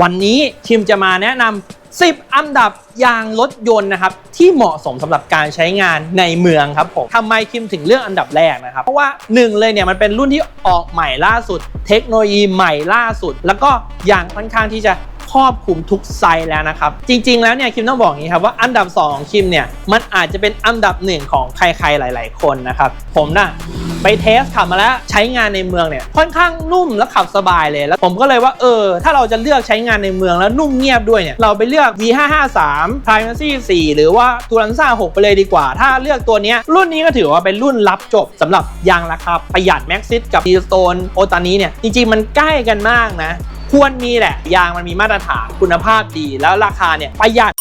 วันนี้คิมจะมาแนะนำ 10 อันดับยางรถยนต์นะครับที่เหมาะสมสำหรับการใช้งานในเมืองครับผมทำไมคิมถึงเลือกอันดับแรกนะครับ เพราะว่า 1 เลยเนี่ยมันเป็นรุ่นที่ออกใหม่ล่าสุด เทคโนโลยีใหม่ล่าสุด แล้วก็ยางค่อนข้างที่จะครอบคลุมทุกไซส์แล้วนะครับ จริง ๆ แล้วเนี่ยคิมต้องบอกอย่างนี้ครับว่าอันดับ 2 ของคิมเนี่ยมันอาจจะเป็นอันดับหนึ่งของใครๆหลาย ๆ คนนะครับผมน่ะ ไปเทสขับมาแล้วใช้งานในเมืองเนี่ยค่อนข้างนุ่มและขับสบายเลยแล้ว ผมก็เลยว่าเออ ถ้าเราจะเลือกใช้งานในเมืองแล้วนุ่มเงียบด้วยเนี่ยเราไปเลือก V553 Primacy 4 หรือว่า t u r a n z a 6ไปเลยดีกว่า ถ้าเลือกตัวนี้รุ่นนี้ก็ถือว่าเป็นรุ่นรับจบสำหรับยางราคาประหยัด Maxxis กับ t s t o n e โอตานี้เนี่ยจริงๆมันใกล้กันมากนะควรมีแหละ ยางมันมีมาตรฐานคุณภาพดี แล้วราคาเนี่ยประหยัด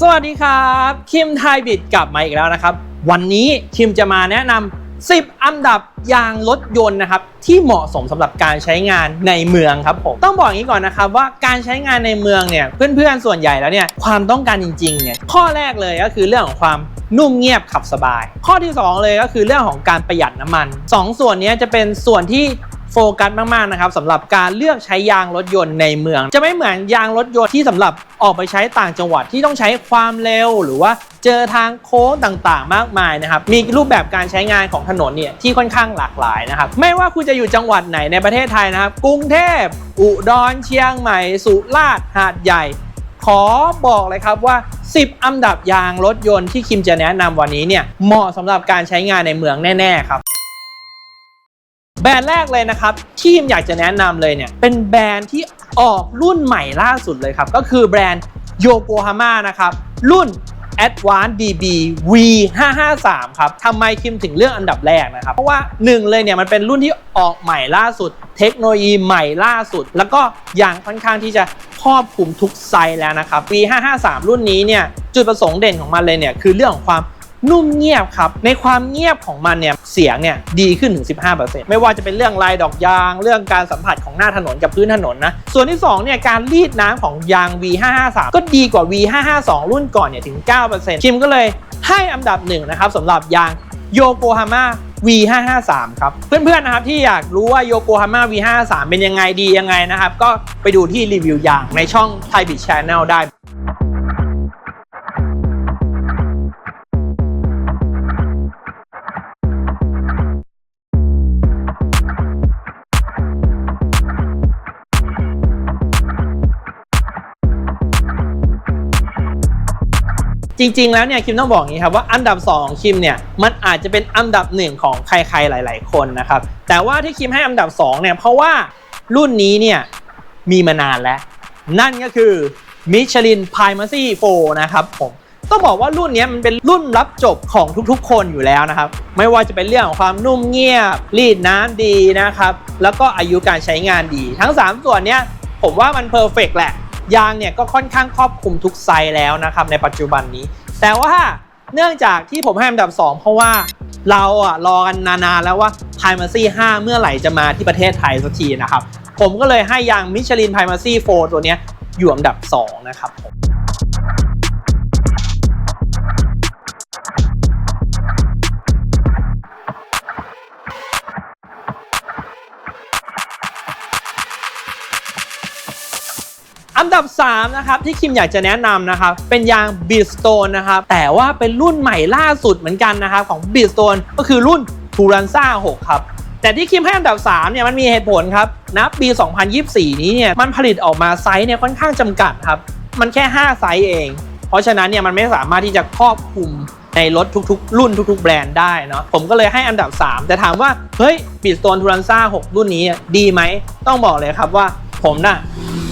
สวัสดีครับ คิมไทยบิดกลับมาอีกแล้วนะครับ วันนี้คิมจะมาแนะนำ10 อันดับยางรถยนต์นะครับที่เหมาะสมสำหรับการใช้งานในเมืองครับผมต้องบอกอย่างนี้ก่อนนะครับว่าการใช้งานในเมืองเนี่ยเพื่อนๆส่วนใหญ่แล้วเนี่ยความต้องการจริงๆเนี่ยข้อแรกเลยก็คือเรื่องของความนุ่มเงียบขับสบาย ข้อที่ 2 เลยก็คือเรื่องของการประหยัดน้ำมัน 2 ส่วนนี้จะเป็นส่วนที่ โฟกัสมากๆนะครับสำหรับการเลือกใช้ยางรถยนต์ในเมือง จะไม่เหมือนยางรถยนต์ที่สำหรับออกไปใช้ต่างจังหวัดที่ต้องใช้ความเร็วหรือว่าเจอทางโค้งต่างๆ มากมายนะครับ มีรูปแบบการใช้งานของถนนเนี่ยที่ค่อนข้างหลากหลายนะครับ ไม่ว่าคุณจะอยู่จังหวัดไหนในประเทศไทยนะครับ กรุงเทพ อุดร เชียงใหม่ สุราษฎร์ หาดใหญ่ ขอบอกเลยครับว่า 10 อันดับยางรถยนต์ที่คิมจะแนะนำวันนี้เนี่ย เหมาะสำหรับการใช้งานในเมืองแน่ ๆ ครับ แบรนด์แรกเลยนะครับที่คิมอยากจะแนะนำเลยเนี่ยเป็นแบรนด์ที่ออกรุ่นใหม่ล่าสุดเลยครับ ก็คือแบรนด์โยโกฮาม่านะครับ รุ่น a d v a n c e DB V553 ครับทำไมคิมถึงเลือกอันดับแรกนะครับ เพราะว่า 1 เลยเนี่ยมันเป็นรุ่นที่ออกใหม่ล่าสุด เทคโนโลยีใหม่ล่าสุด แล้วก็อย่างค่อนข้างที่จะครอบคลุมทุกไซส์แล้วนะครับ V553 รุ่นนี้เนี่ยจุดประสงค์เด่นของมันเลยเนี่ยคือเรื่องของความ นุ่มเงียบครับ ในความเงียบของมันเนี่ยเสียงเนี่ยดีขึ้นถึง 15%ไม่ว่าจะเป็นเรื่องลายดอกยาง เรื่องการสัมผัสของหน้าถนนกับพื้นถนนนะ ส่วนที่2เนี่ยการรีดน้ำของยาง V553 ก็ดีกว่า V552 รุ่นก่อนเนี่ยถึง 9%คิมก็เลยให้อันดับหนึ่งนะครับสำหรับยางโยโกฮาม่า V553 ครับ เพื่อนๆนะครับที่อยากรู้ว่าโยโกฮาม่า V553 เป็นยังไงดียังไงนะครับ ก็ไปดูที่รีวิวยางในช่อง Thai Beat Channel ได้ จริง ๆ แล้วเนี่ยคิมต้องบอกอย่างนี้ครับว่าอันดับ 2 ของคิมเนี่ยมันอาจจะเป็นอันดับหนึ่งของใครๆหลาย ๆ คนนะครับแต่ว่าที่คิมให้อันดับ2เนี่ยเพราะว่ารุ่นนี้เนี่ยมีมานานแล้ว นั่นก็คือ Michelin Primacy 4นะครับผมต้องบอกว่ารุ่นนี้มันเป็นรุ่นรับจบของทุกๆ คนอยู่แล้วนะครับ ไม่ว่าจะเป็นเรื่องของความนุ่มเงียบ รีดน้ำดีนะครับ แล้วก็อายุการใช้งานดี ทั้ง 3 ส่วนเนี้ยผมว่ามันเพอร์เฟกแหละ ยางเนี่ยก็ค่อนข้างครอบคลุมทุกไซส์แล้วนะครับในปัจจุบันนี้ แต่ว่าเนื่องจากที่ผมให้อันดับ 2 เพราะว่าเราอะรอกันนานๆแล้วว่า Primacy 5 เมื่อไหร่จะมาที่ประเทศไทยสักทีนะครับ ผมก็เลยให้ยางมิชลิน Primacy 4 ตัวเนี้ยอยู่อันดับ 2 นะครับผม อันดับ 3 นะครับ ที่คิมอยากจะแนะนำนะครับ เป็นยาง b i t s t o n e นะครับ แต่ว่าเป็นรุ่นใหม่ล่าสุดเหมือนกันนะครับ ของ b i t s t o n e ก็คือรุ่น t u r a n z a 6ครับแต่ที่คิมให้อันดับ 3 เนี่ยมันมีเหตุผลครับนะปี 2024 นี้เนี่ยมันผลิตออกมาไซส์เนี่ยค่อนข้างจำกัดครับ มันแค่ 5 ไซส์เอง เพราะฉะนั้นเนี่ยมันไม่สามารถที่จะครอบคลุมในรถทุกๆ รุ่นทุก ๆ แบรนด์ได้เนาะผมก็เลยให้อันดับ 3 แต่ถามว่า เฮ้ย b i t s t o n e t u r a n z a 6รุ่นนี้ดีไหม ต้องบอกเลยครับว่าผมน่ะ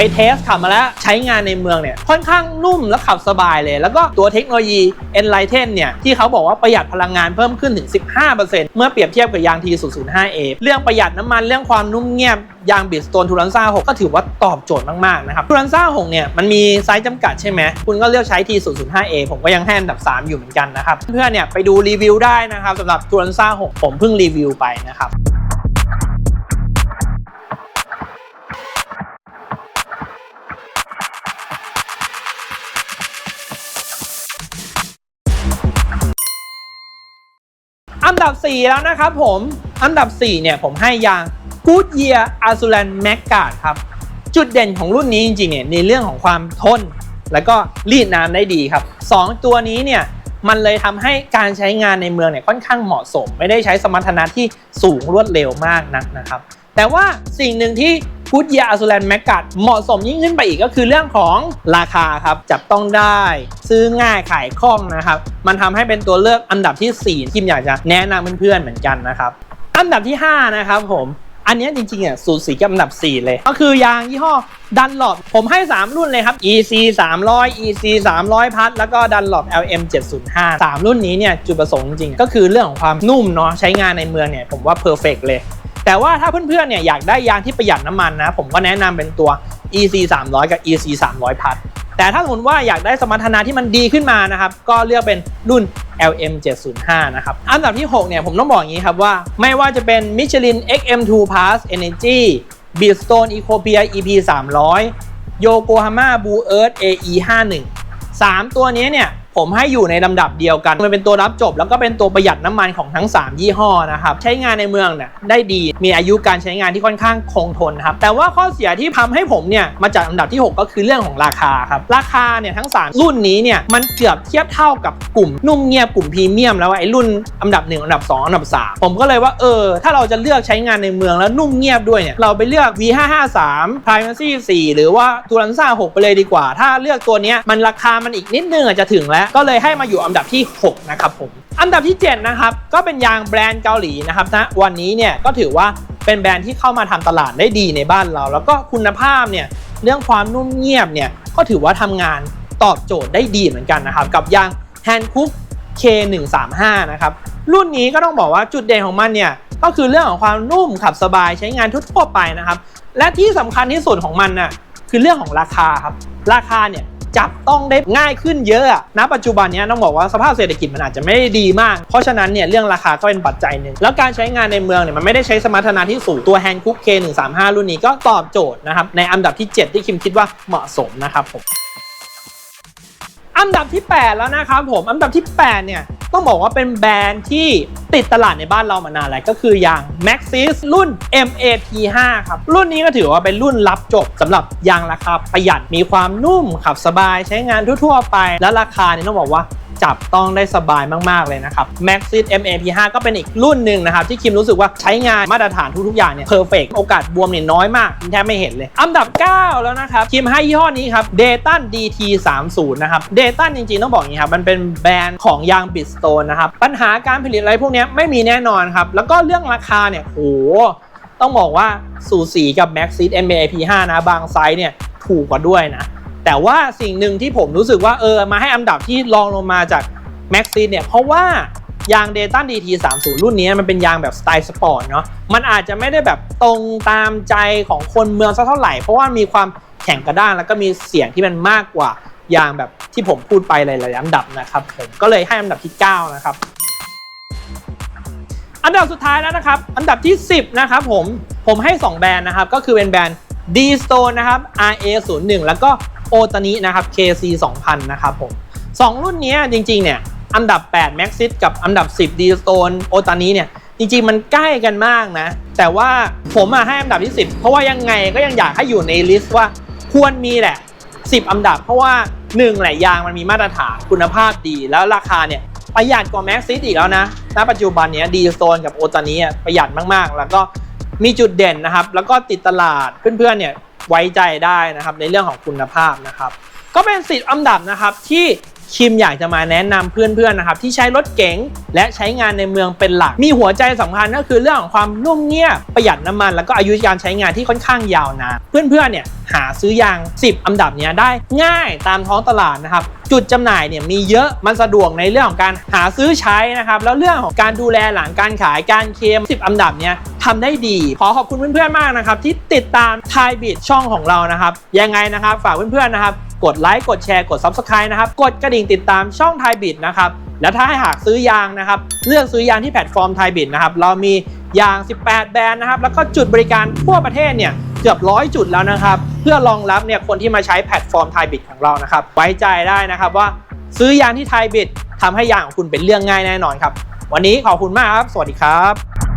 ไปเทสขับมาแล้วใช้งานในเมืองเนี่ยค่อนข้างนุ่มและขับสบายเลย แล้วก็ตัวเทคโนโลยี Enlighten เนี่ยที่เขาบอกว่าประหยัดพลังงานเพิ่มขึ้นถึง 15%เมื่อเปรียบเทียบกับยาง T005A เรื่องประหยัดน้ำมันเรื่องความนุ่มเงียบยางบิดสโตนทูรันซ่า6ก็ถือว่าตอบโจทย์มากๆนะครับทูรันซ่า6เนี่ยมันมีไซส์จำกัดใช่ไหมคุณก็เลือกใช้ T005A ผมก็ยังให้อันดับ 3 อยู่เหมือนกันนะครับเพื่อนๆเนี่ยไปดูรีวิวได้นะครับสำหรับทูรันซ่า6ผมเพิ่งรีวิวไปนะครับ อันดับ 4 แล้วนะครับผม อันดับ 4 เนี่ยผมให้ยาง Goodyear a z u l a n m a g g a r d ครับ จุดเด่นของรุ่นนี้จริงๆเนี่ยในเรื่องของความทน แล้วก็รีดน้ำได้ดีครับสองตัวนี้เนี่ยมันเลยทำให้การใช้งานในเมืองเนี่ยค่อนข้างเหมาะสม ไม่ได้ใช้สมรรถนะที่สูงรวดเร็วมากนักนะครับ แต่ว่าสิ่งหนึ่งที่ พุทยาอ z ูแลนแมกกัดเหมาะสมยิ่งขึ้นไปอีกก็คือเรื่องของราคาครับ จับต้องได้ ซื้อง่ายขายคล่องนะครับ มันทำให้เป็นตัวเลือกอันดับที่ 4 ที่อยากจะแนะนำเพื่อนๆเหมือนกันนะครับ อันดับที่ 5 นะครับผมอันนี้จริงๆอะสูสีกับอันดับ 4 เลย ก็คือยางยี่ห้อดันหลอดผมให้ 3 รุ่นเลยครับ EC 300 EC 300 พัดแล้วก็ดันหลอด LM 705 3 รุ่นนี้เนี่ยจุดประสงค์จริงก็คือเรื่องของความนุ่มเนาะใช้งานในเมืองเนี่ยผมว่าเพอร์เฟกเลย แต่ว่าถ้าเพื่อนๆเนี่ยอยากได้ยางที่ประหยัดน้ำมันนะ ผมก็แนะนำเป็นตัว EC 300 กับ EC 300พัดแต่ถ้าสมมติว่าอยากได้สมรรถนะที่มันดีขึ้นมานะครับ ก็เลือกเป็นรุ่น LM 705นะครับ อันดับที่ 6 เนี่ยผมต้องบอกอย่างนี้ครับว่า ไม่ว่าจะเป็น Michelin XM2 Plus Energy Bristone Ecopia EP 300 Yokohama Blue Earth AE 51 3 ตัวนี้เนี่ย ผมให้อยู่ในลำดับเดียวกัน มันเป็นตัวรับจบ แล้วก็เป็นตัวประหยัดน้ำมันของทั้ง 3 ยี่ห้อนะครับ ใช้งานในเมืองเนี่ยได้ดี มีอายุการใช้งานที่ค่อนข้างคงทนครับ แต่ว่าข้อเสียที่ทำให้ผมเนี่ยมาจัดอันดับที่ 6 ก็คือเรื่องของราคาครับ ราคาเนี่ยทั้ง 3 รุ่นนี้เนี่ยมันเกือบเทียบเท่ากับกลุ่มนุ่มเงียบกลุ่มพรีเมียมแล้วไอ้รุ่นอันดับ 1 อันดับ 2 อันดับ 3 ผมก็เลยว่าเออ ถ้าเราจะเลือกใช้งานในเมืองแล้วนุ่มเงียบด้วยเนี่ยเราไปเลือก V553 Primacy 4หรือว่า t u r a n z a 6ไปเลยดีกว่า ถ้าเลือกตัวเนี้ยมันราคามันอีกนิดนึงอาจจะถึงแล้วก็เลยให้มาอยู่อันดับที่ 6 นะครับผม อันดับที่ 7 นะครับ ก็เป็นยางแบรนด์เกาหลีนะครับนะวันนี้เนี่ยก็ถือว่าเป็นแบรนด์ที่เข้ามาทำตลาดได้ดีในบ้านเรา แล้วก็คุณภาพเนี่ยเรื่องความนุ่มเงียบเนี่ยก็ถือว่าทำงานตอบโจทย์ได้ดีเหมือนกันนะครับ กับยาง Hankook K135 นะครับรุ่นนี้ก็ต้องบอกว่าจุดเด่นของมันเนี่ยก็คือเรื่องของความนุ่มขับสบายใช้งานทั่วไปนะครับ และที่สำคัญที่สุดของมันน่ะคือเรื่องของราคาครับ ราคาเนี่ย จับต้องได้ง่ายขึ้นเยอะณปัจจุบันนี้ต้องบอกว่าสภาพเศรษฐกิจมันอาจจะไม่ได้ดีมาก เพราะฉะนั้นเนี่ยเรื่องราคาก็เป็นปัจจัยหนึ่ง แล้วการใช้งานในเมืองเนี่ยมันไม่ได้ใช้สมรรถนะที่สูงตัว Hankook K135 รุ่นนี้ก็ตอบโจทย์นะครับในอันดับที่ 7 ที่คิมคิดว่าเหมาะสมนะครับผมอันดับที่ 8 แล้วนะครับผมอันดับที่ 8 เนี่ย ต้องบอกว่าเป็นแบรนด์ที่ติดตลาดในบ้านเรามานานแล้วก็คืออย่าง Maxis รุ่น MAP5 ครับ รุ่นนี้ก็ถือว่าเป็นรุ่นรับจบสำหรับยางราคาประหยัดมีความนุ่มขับสบายใช้งานทั่วๆไป และราคาเนี่ยต้องบอกว่า จับต้องได้สบายมาก ๆ เลยนะครับ Maxis MAP5 ก็เป็นอีกรุ่นหนึ่งนะครับ ที่คิมรู้สึกว่าใช้งานมาตรฐานทุก ๆ อย่างเนี่ยเพอร์เฟกโอกาสบวมเนี่ยน้อยมากแทบไม่เห็นเลย อันดับ 9 แล้วนะครับ คิมให้ยี่ห้อนี้ครับ Dayton DT30 นะครับ Dayton จริง ๆ ต้องบอกอย่างนี้ครับ มันเป็นแบรนด์ของยาง Bridgestone นะครับ ปัญหาการผลิตอะไรพวกนี้ไม่มีแน่นอนครับแล้วก็เรื่องราคาเนี่ยโหต้องบอกว่าสูสีกับ Maxis MAP5 นะบางไซส์เนี่ยถูกกว่าด้วยนะ แต่ว่าสิ่งหนึ่งที่ผมรู้สึกว่าเออมาให้อันดับที่รองลงมาจาก Maxis เนี่ยเพราะว่ายาง Dayton DT30 รุ่นนี้มันเป็นยางแบบสไตล์สปอร์ตเนาะมันอาจจะไม่ได้แบบตรงตามใจของคนเมืองสักเท่าไหร่ เพราะว่ามีความแข็งกระด้างแล้วก็มีเสียงที่มันมากกว่ายางแบบที่ผมพูดไปหลายๆอันดับนะครับผมก็เลยให้อันดับที่ 9 นะครับ อันดับสุดท้ายแล้วนะครับ อันดับที่ 10 นะครับผมผมให้ 2 แบรนด์นะครับ ก็คือเป็นแบรนด์ D Stone นะครับ RA01 แล้วก็ โอตานินะครับ KC 2000 นะครับผม2รุ่นนี้จริงๆเนี่ยอันดับ 8 Maxis กับอันดับ 10 D Stone โอตานิเนี่ยจริงๆมันใกล้กันมากนะ แต่ว่าผมอะให้อันดับที่ 10 เพราะว่ายังไงก็ยังอยากให้อยู่ในลิสต์ว่าควรมีแหละ 10 อันดับ เพราะว่า1แหละยางมันมีมาตรฐานคุณภาพดีแล้วราคาเนี่ยประหยัดกว่า Maxis อีกแล้วนะ ณ ปัจจุบันเนี้ดีโซนกับโอตานี้ประหยัดมากๆ แล้วก็มีจุดเด่นนะครับ แล้วก็ติดตลาดเพื่อนๆเนี่ย ไว้ใจได้นะครับในเรื่องของคุณภาพนะครับ ก็เป็นสิทธิ์อันดับนะครับที่ คิมอยากจะมาแนะนำเพื่อนๆนะครับที่ใช้รถเก๋งและใช้งานในเมืองเป็นหลัก มีหัวใจสำคัญก็คือเรื่องของความนุ่มเงียบประหยัดน้ำมัน แล้วก็อายุการใช้งานที่ค่อนข้างยาวนานเพื่อนๆเนี่ยหาซื้อยาง 10 อันดับเนี้ยได้ง่ายตามท้องตลาดนะครับ จุดจำหน่ายเนี่ยมีเยอะมันสะดวกในเรื่องของการหาซื้อใช้นะครับแล้วเรื่องของการดูแลหลังการขายการเคลม10 อันดับเนี้ยทำได้ดี ขอขอบคุณเพื่อนๆมากนะครับที่ติดตามทายบิดช่องของเรานะครับยังไงนะครับฝากเพื่อนๆนะครับ กดไลค์กดแชร์กด Subscribe นะครับ กดกระดิ่งติดตามช่องไทยบิดนะครับ แล้วถ้าให้หากซื้อยางนะครับ เลือกซื้อยางที่แพลตฟอร์มไทยบิดนะครับ เรามียาง 18 แบรนด์นะครับ แล้วก็จุดบริการทั่วประเทศเนี่ยเกือบร้อยจุดแล้วนะครับ เพื่อรองรับเนี่ยคนที่มาใช้แพลตฟอร์มไทยบิดของเรานะครับ ไว้ใจได้นะครับว่าซื้อยางที่ไทยบิดทำให้ยางของคุณเป็นเรื่องง่ายแน่นอนครับ วันนี้ขอบคุณมากครับ สวัสดีครับ